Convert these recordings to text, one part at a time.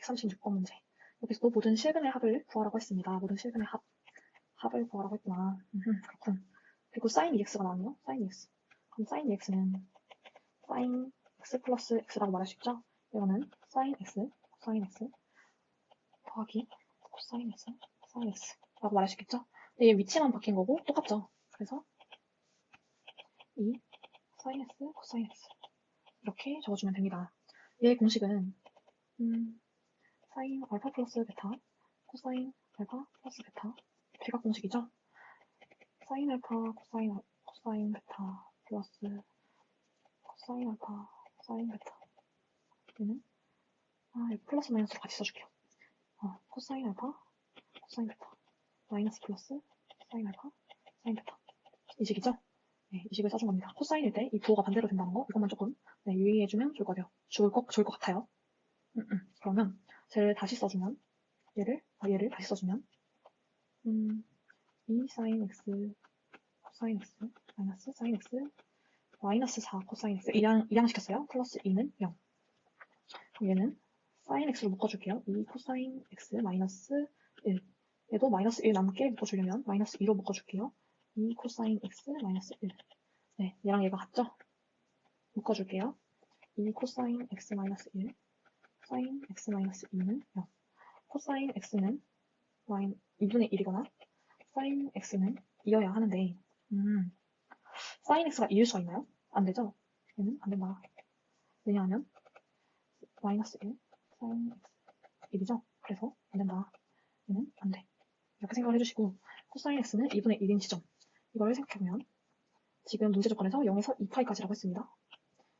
136번 문제. 여기서도 모든 실근의 합을 구하라고 했습니다. 모든 실근의 합. 합을 구하라고 했구나. 그렇군. 그리고 sin ex가 나왔네요. sin x. 그럼 sin x는 sin x 플러스 x라고 말할 수 있죠? 이거는 sin x, sin x 더하기 cosine x, sin x라고 말할 수 있겠죠? 근데 얘 위치만 바뀐 거고 똑같죠? 그래서 이 sin x, cosine x 이렇게 적어주면 됩니다. 얘 공식은 음, sin 알파 플러스 베타, 코사인 알파 플러스 베타 대각 공식이죠? sin 알파, 코사인, 알- 코사인 베타 플러스 코사인 알파, 사인 베타 얘는 아, 플러스 마이너스로 같이 써줄게요. 어, 코사인 알파, 코사인 베타 마이너스 플러스 사인 알파, 사인 베타 이 식이죠? 네, 이 식을 써준 겁니다. 코사인일 때 이 부호가 반대로 된다는 거 이것만 조금 네, 유의해주면 좋을 것 같아요. 좋을 것 같아요. 음, 음. 그러면 쟤를 다시 써주면 얘를 아, 얘를 다시 써주면 음, 2 sin x 코사인 x 마이너스 sin x 마이너스 4 코사인 x 이량, 이량 시켰어요. 플러스 2는 0. 그럼 얘는 sin x로 묶어줄게요. 2 코사인 x 마이너스 1 얘도 마이너스 1 남게 묶어주려면 마이너스 2로 묶어줄게요. 2 코사인 x 마이너스 1 네, 얘랑 얘가 같죠? 묶어줄게요. 2 코사인 x 마이너스 1 사인 x 마이너스 2는 0 코사인 x는 마인 2분의 1이거나 사인 x는 2여야 하는데 음, 사인 x가 2일 수가 있나요? 안 되죠? 얘는 안 된다. 왜냐하면 마이너스 1 사인 x 1이죠? 그래서 안 된다. 얘는 안 돼. 이렇게 생각을 해주시고 코사인 x는 2분의 1인 시점 이걸 생각해보면 지금 문제 조건에서 0에서 2파이까지라고 했습니다.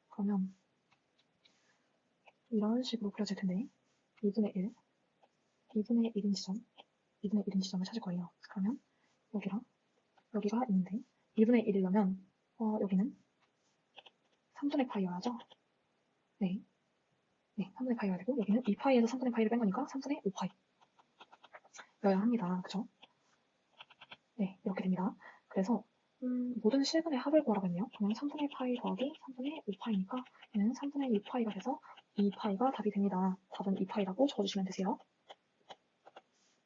그러면 이런 식으로 그려질 텐데 2분의 1 2분의 1인 지점 2분의 1인 지점을 찾을 거예요. 그러면 여기랑 여기가 있는데 2분의 1이려면 어, 여기는 3분의 파이여야죠? 네. 네, 3분의 파이여야 되고 여기는 2파이에서 3분의 파이를 뺀 거니까 3분의 5파이 여야 합니다. 그쵸? 네, 이렇게 됩니다. 그래서 음, 모든 실근의 합을 구하라고 했네요. 그러면 3분의 파이 더하기 3분의 5파이니까 얘는 3분의 2파이가 돼서 2파이가 답이 됩니다. 답은 2파이라고 적어주시면 되세요.